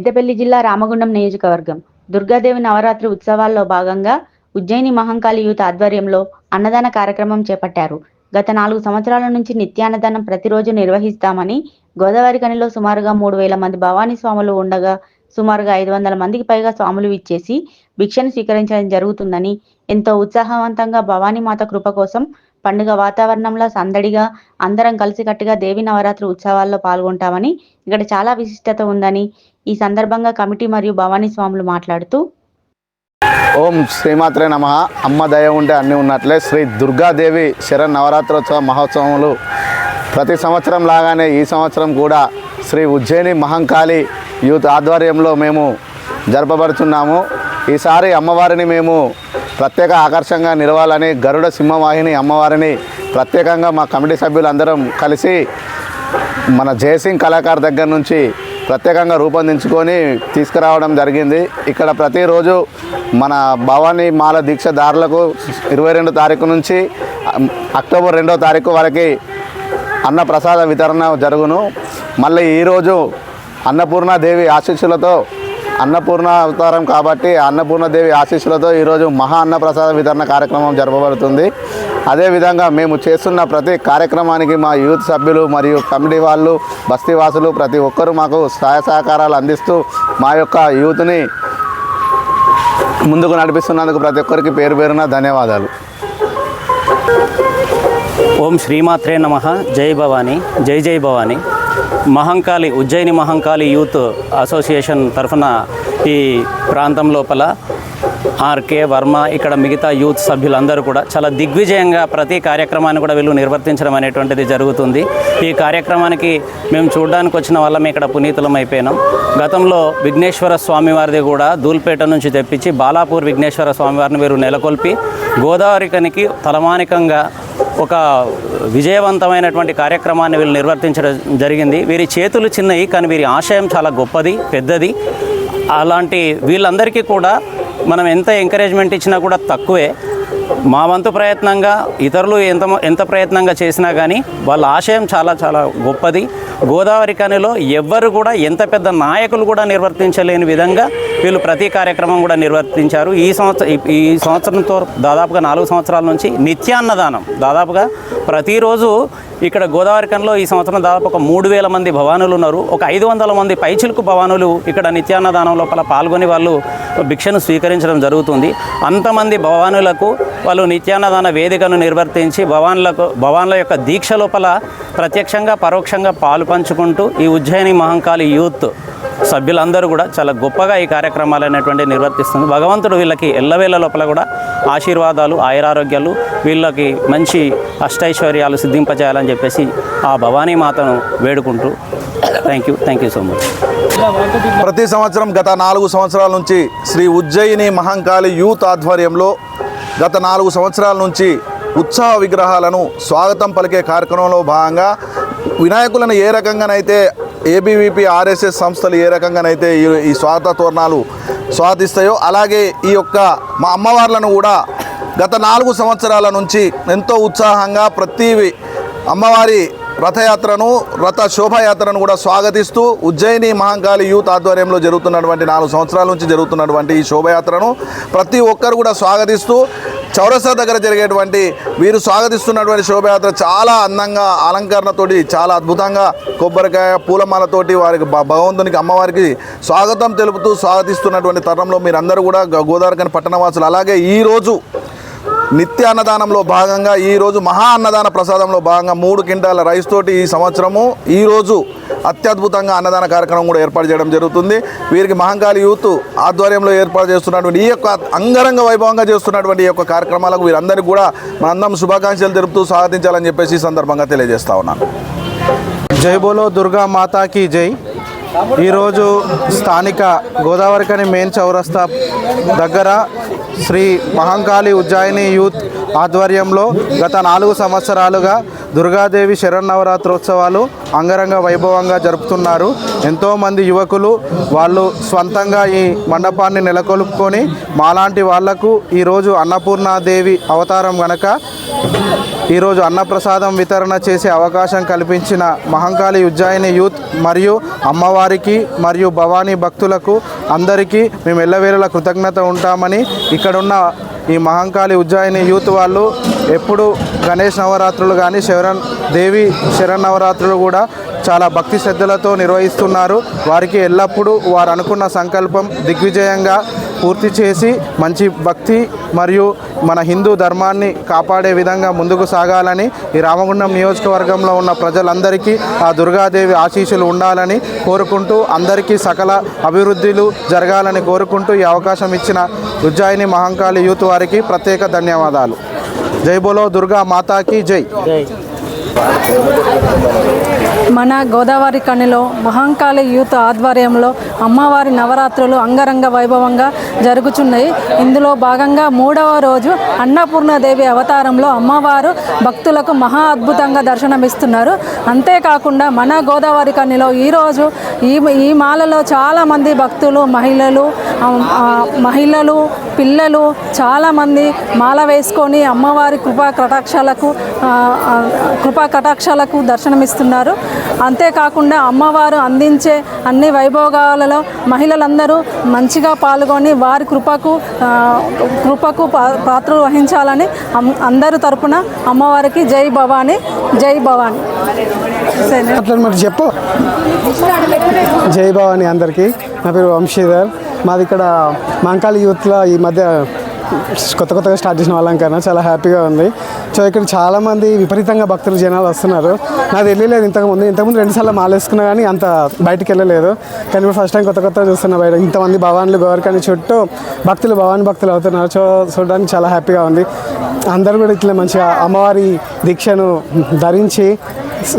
పెద్దపల్లి జిల్లా రామగుండం నియోజకవర్గం. దుర్గాదేవి నవరాత్రి ఉత్సవాల్లో భాగంగా ఉజ్జయిని మహంకాళి యూత్ ఆధ్వర్యంలో అన్నదాన కార్యక్రమం చేపట్టారు. గత నాలుగు సంవత్సరాల నుంచి నిత్యాన్నదానం ప్రతిరోజు నిర్వహిస్తామని గోదావరి కనిలో సుమారుగా మూడు వేల మంది భవానీ స్వాములు ఉండగా సుమారుగా ఐదు వందల మందికి పైగా స్వాములు ఇచ్చేసి భిక్షను స్వీకరించడం జరుగుతుందని ఎంతో ఉత్సాహవంతంగా భవానీ మాత కృప కోసం పండుగ వాతావరణంలో సందడిగా అందరం కలిసికట్టుగా దేవి నవరాత్రి ఉత్సవాల్లో పాల్గొంటామని ఇక్కడ చాలా విశిష్టత ఉందని ఈ సందర్భంగా కమిటీ మరియు భవానీ స్వాములు మాట్లాడుతూ ఓం శ్రీమాత్రే నమ. అమ్మ దయ ఉంటే అన్నీ ఉన్నట్లే. శ్రీ దుర్గాదేవి శరణ్ నవరాత్రోత్సవ మహోత్సవములు ప్రతి సంవత్సరం లాగానే ఈ సంవత్సరం కూడా శ్రీ ఉజ్జయిని మహంకాళి యూత్ ఆధ్వర్యంలో మేము జరపబడుతున్నాము ఈసారి అమ్మవారిని మేము ప్రత్యేక ఆకర్షంగా నిలవాలని గరుడ సింహవాహిని అమ్మవారిని ప్రత్యేకంగా మా కమిటీ సభ్యులందరం కలిసి మన జయసింగ్ కళాకారు దగ్గర నుంచి ప్రత్యేకంగా రూపొందించుకొని తీసుకురావడం జరిగింది. ఇక్కడ ప్రతిరోజు మన భవానీ మాల దీక్షదారులకు ఇరవై రెండు తారీఖు నుంచి అక్టోబర్ రెండో తారీఖు వరకు అన్నప్రసాద వితరణ జరుగును. మళ్ళీ ఈరోజు అన్నపూర్ణాదేవి ఆశీస్సులతో అన్నపూర్ణ అవతారం కాబట్టి అన్నపూర్ణదేవి ఆశీస్సులతో ఈరోజు మహా అన్నప్రసాద వితరణ కార్యక్రమం జరపబడుతుంది. అదేవిధంగా మేము చేస్తున్న ప్రతి కార్యక్రమానికి మా యూత్ సభ్యులు మరియు కమిటీ వాళ్ళు బస్తీవాసులు ప్రతి ఒక్కరూ మాకు సహాయ సహకారాలు అందిస్తూ మా యొక్క యూత్ని ముందుకు నడిపిస్తున్నందుకు ప్రతి ఒక్కరికి పేరు పేరున ధన్యవాదాలు. ఓం శ్రీమాత్రే నమ. జై భవానీ. జై జై భవానీ. మహంకాళి ఉజ్జయిని మహంకాళి యూత్ అసోసియేషన్ తరఫున ఈ ప్రాంతం లోపల ఆర్కే వర్మ ఇక్కడ మిగతా యూత్ సభ్యులందరూ కూడా చాలా దిగ్విజయంగా ప్రతి కార్యక్రమాన్ని కూడా వీళ్ళు నిర్వర్తించడం అనేటువంటిది జరుగుతుంది. ఈ కార్యక్రమానికి మేము చూడడానికి వచ్చిన వాళ్ళం ఇక్కడ పునీతులం అయిపోయినాం. గతంలో విఘ్నేశ్వర స్వామి వారిది కూడా దూల్పేట నుంచి తెప్పించి బాలాపూర్ విఘ్నేశ్వర స్వామి వారిని వీరు నెలకొల్పి గోదావరి కనికి తలమానికంగా ఒక విజయవంతమైనటువంటి కార్యక్రమాన్ని వీళ్ళు నిర్వర్తించడం జరిగింది. వీరి చేతులు చిన్నవి కానీ వీరి ఆశయం చాలా గొప్పది పెద్దది. అలాంటి వీళ్ళందరికీ కూడా మనం ఎంత ఎంకరేజ్మెంట్ ఇచ్చినా కూడా తక్కువే. మా వంతు ప్రయత్నంగా ఇతరులు ఎంత ఎంత ప్రయత్నంగా చేసినా కానీ వాళ్ళ ఆశయం చాలా చాలా గొప్పది. గోదావరి కనిలో ఎవ్వరు కూడా ఎంత పెద్ద నాయకులు కూడా నిర్వర్తించలేని విధంగా వీళ్ళు ప్రతి కార్యక్రమం కూడా నిర్వర్తించారు. ఈ సంవత్సరం ఈ సంవత్సరంతో దాదాపుగా నాలుగు సంవత్సరాల నుంచి నిత్యాన్నదానం దాదాపుగా ప్రతిరోజు ఇక్కడ గోదావరి కనిలో ఈ సంవత్సరం దాదాపు ఒక మూడు వేల మంది భవానులు ఉన్నారు. ఒక ఐదు వందల మంది పైచిలుకు భవానులు ఇక్కడ నిత్యాన్నదానం లోపల పాల్గొని వాళ్ళు భిక్షను స్వీకరించడం జరుగుతుంది. అంతమంది భవానులకు వాళ్ళు నిత్యాన్నదాన వేదికను నిర్వర్తించి భవానులకు భవాన్ల యొక్క దీక్ష లోపల ప్రత్యక్షంగా పరోక్షంగా పాలు పంచుకుంటూ ఈ ఉజ్జయిని మహంకాళి యూత్ సభ్యులందరూ కూడా చాలా గొప్పగా ఈ కార్యక్రమాలు అనేటువంటి నిర్వర్తిస్తుంది. భగవంతుడు వీళ్ళకి ఎల్లవేళ లోపల కూడా ఆశీర్వాదాలు ఆయురారోగ్యాలు వీళ్ళకి మంచి అష్టైశ్వర్యాలు సిద్ధింపజేయాలని చెప్పేసి ఆ భవానీ మాతను వేడుకుంటూ thank you thank you so much ప్రతి సంవత్సరం గత నాలుగు సంవత్సరాల నుంచి శ్రీ ఉజ్జయిని మహంకాళి యూత్ ఆధ్వర్యంలో గత నాలుగు సంవత్సరాల నుంచి ఉత్సవ విగ్రహాలను స్వాగతం పలికే కార్యక్రమంలో భాగంగా వినాయకులను ఏ రకంగానైతే ఏబీవీపీ ఆర్ఎస్ఎస్ సంస్థలు ఏ రకంగానైతే ఈ ఈ స్వార్థ తోరణాలు స్వాదిస్తాయో అలాగే ఈ యొక్క మా అమ్మవార్లను కూడా గత నాలుగు సంవత్సరాల నుంచి ఎంతో ఉత్సాహంగా ప్రతి అమ్మవారి రథయాత్రను రథ శోభాయాత్రను కూడా స్వాగతిస్తూ ఉజ్జయిని మహంకాళి యూత్ ఆధ్వర్యంలో జరుగుతున్నటువంటి నాలుగు సంవత్సరాల నుంచి జరుగుతున్నటువంటి ఈ శోభయాత్రను ప్రతి ఒక్కరు కూడా స్వాగతిస్తూ చౌరస్తా దగ్గర జరిగేటువంటి వీరు స్వాగతిస్తున్నటువంటి శోభయాత్ర చాలా అందంగా అలంకరణతోటి చాలా అద్భుతంగా కొబ్బరికాయ పూలమాలతోటి వారికి భగవంతునికి అమ్మవారికి స్వాగతం తెలుపుతూ స్వాగతిస్తున్నటువంటి తరుణంలో మీరందరూ కూడా గోదావరికని పట్టణవాసులు అలాగే ఈరోజు నిత్య అన్నదానంలో భాగంగా ఈరోజు మహా అన్నదాన ప్రసాదంలో భాగంగా మూడు క్వింటాల రైస్ తోటి ఈ సంవత్సరము ఈరోజు అత్యద్భుతంగా అన్నదాన కార్యక్రమం కూడా ఏర్పాటు చేయడం జరుగుతుంది. వీరికి మహంకాళి యూత్ ఆధ్వర్యంలో ఏర్పాటు చేస్తున్నటువంటి ఈ యొక్క అంగరంగ వైభవంగా చేస్తున్నటువంటి ఈ యొక్క కార్యక్రమాలకు వీరందరికీ కూడా మనందరం శుభాకాంక్షలు తెలుపుతూ స్వాగతించాలని చెప్పేసి ఈ సందర్భంగా తెలియజేస్తా ఉన్నాను. జై బోలో దుర్గా మాతాకి జై. ఈరోజు స్థానిక గోదావరికని మెయిన్ చౌరస్తా దగ్గర శ్రీ మహంకాళి ఉజ్జాయిని యూత్ ఆధ్వర్యంలో గత నాలుగు సంవత్సరాలుగా దుర్గాదేవి శరన్నవరాత్రోత్సవాలు అంగరంగ వైభవంగా జరుపుతున్నారు. ఎంతోమంది యువకులు వాళ్ళు స్వంతంగా ఈ మండపాన్ని నెలకొల్పుకొని మాలాంటి వాళ్ళకు ఈరోజు అన్నపూర్ణాదేవి అవతారం గనక ఈరోజు అన్నప్రసాదం వితరణ చేసే అవకాశం కల్పించిన మహంకాళి ఉజ్జాయిని యూత్ మరియు అమ్మవారికి మరియు భవానీ భక్తులకు అందరికీ మేము ఎల్లవేళలా కృతజ్ఞత ఉంటామని ఇక్కడున్న ఈ మహంకాళి ఉజ్జాయిని యూత్ వాళ్ళు ఎప్పుడు గణేష్ నవరాత్రులు కానీ శరణ్ దేవి శరణ్ నవరాత్రులు కూడా చాలా భక్తి శ్రద్ధలతో నిర్వహిస్తున్నారు. వారికి ఎల్లప్పుడూ వారు అనుకున్న సంకల్పం దిగ్విజయంగా పూర్తి చేసి మంచి భక్తి మరియు మన హిందూ ధర్మాన్ని కాపాడే విధంగా ముందుకు సాగాలని ఈ రామగుండం నియోజకవర్గంలో ఉన్న ప్రజలందరికీ ఆ దుర్గాదేవి ఆశీస్సులు ఉండాలని కోరుకుంటూ అందరికీ సకల అభివృద్ధులు జరగాలని కోరుకుంటూ ఈ అవకాశం ఇచ్చిన ఉజ్జాయిని మహంకాళి యూత్ వారికి ప్రత్యేక ధన్యవాదాలు. జై బోలో దుర్గా మాతాకి జై. మన గోదావరి కనిలో మహంకాళి యూత్ ఆధ్వర్యంలో అమ్మవారి నవరాత్రులు అంగరంగ వైభవంగా జరుగుచున్నాయి. ఇందులో భాగంగా మూడవ రోజు అన్నపూర్ణదేవి అవతారంలో అమ్మవారు భక్తులకు మహా అద్భుతంగా దర్శనమిస్తున్నారు. అంతేకాకుండా మన గోదావరి కనిలో ఈరోజు ఈ ఈ మాలలో చాలామంది భక్తులు మహిళలు మహిళలు పిల్లలు చాలామంది మాల వేసుకొని అమ్మవారి కృపా కటాక్షాలకు కృపా కటాక్షాలకు దర్శనమిస్తున్నారు. అంతేకాకుండా అమ్మవారు అందించే అన్ని వైభోగాలలో మహిళలందరూ మంచిగా పాల్గొని వారి కృపకు కృపకు పా- పాత్రలు వహించాలని అమ్- అందరి తరపున అమ్మవారికి జై భవాని జై భవాని. చెప్పు. జై భవాని అందరికీ. నా పేరు వంశీధర్. మాది ఇక్కడ మంకాళి యూత్లో ఈ మధ్య కొత్త కొత్తగా స్టార్ట్ చేసిన అలంకరణ చాలా హ్యాపీగా ఉంది. సో ఇక్కడ చాలామంది విపరీతంగా భక్తులు జనాలు వస్తున్నారు. నాకు తెలియలేదు ఇంతకుముందు ఇంతకుముందు రెండుసార్లు మాలేసుకున్నా కానీ అంత బయటకు వెళ్ళలేదు. కానీ ఇప్పుడు ఫస్ట్ టైం కొత్త కొత్త చూస్తున్నా బయట ఇంతమంది భవాన్లు గోవర్కని చుట్టూ భక్తులు భవాని భక్తులు అవుతున్నారు. సో చూడడానికి చాలా హ్యాపీగా ఉంది. అందరూ కూడా ఇట్లా మంచిగా అమ్మవారి దీక్షను ధరించి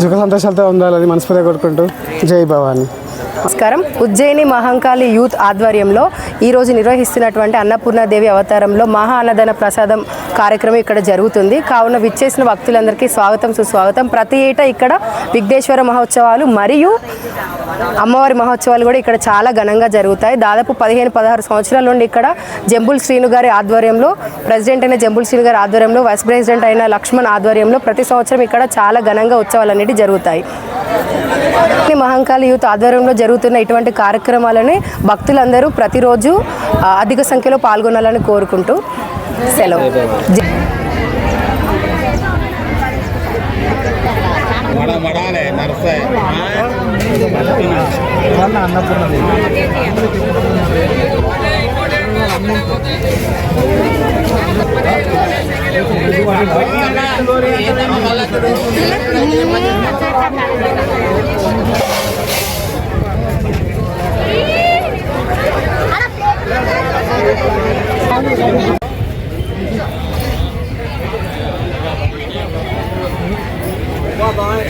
సుఖ సంతోషాలతో ఉండాలని మనస్ఫూర్తిగా కోరుకుంటూ జై భవాని. నమస్కారం. ఉజ్జయిని మహంకాళి యూత్ ఆధ్వర్యంలో ఈరోజు నిర్వహిస్తున్నటువంటి అన్నపూర్ణాదేవి అవతారంలో మహా అన్నదాన ప్రసాదం కార్యక్రమం ఇక్కడ జరుగుతుంది. కావున విచ్చేసిన భక్తులందరికీ స్వాగతం సుస్వాగతం. ప్రతి ఏటా ఇక్కడ విఘ్నేశ్వర మహోత్సవాలు మరియు అమ్మవారి మహోత్సవాలు కూడా ఇక్కడ చాలా ఘనంగా జరుగుతాయి. దాదాపు పదిహేను పదహారు సంవత్సరాల నుండి ఇక్కడ జంబుల్ శ్రీను గారి ఆధ్వర్యంలో ప్రెసిడెంట్ అయిన జంబుల్ శ్రీను గారి ఆధ్వర్యంలో వైస్ ప్రెసిడెంట్ అయిన లక్ష్మణ్ ఆధ్వర్యంలో ప్రతి సంవత్సరం ఇక్కడ చాలా ఘనంగా ఉత్సవాలు అనేవి జరుగుతాయి. మహంకాళి యూత్ ఆధ్వర్యంలో జరుగుతున్న ఇటువంటి కార్యక్రమాలని భక్తులందరూ ప్రతిరోజు అధిక సంఖ్యలో పాల్గొనాలని కోరుకుంటూ సెలవు. అన్నపూర్ణ Bye-bye.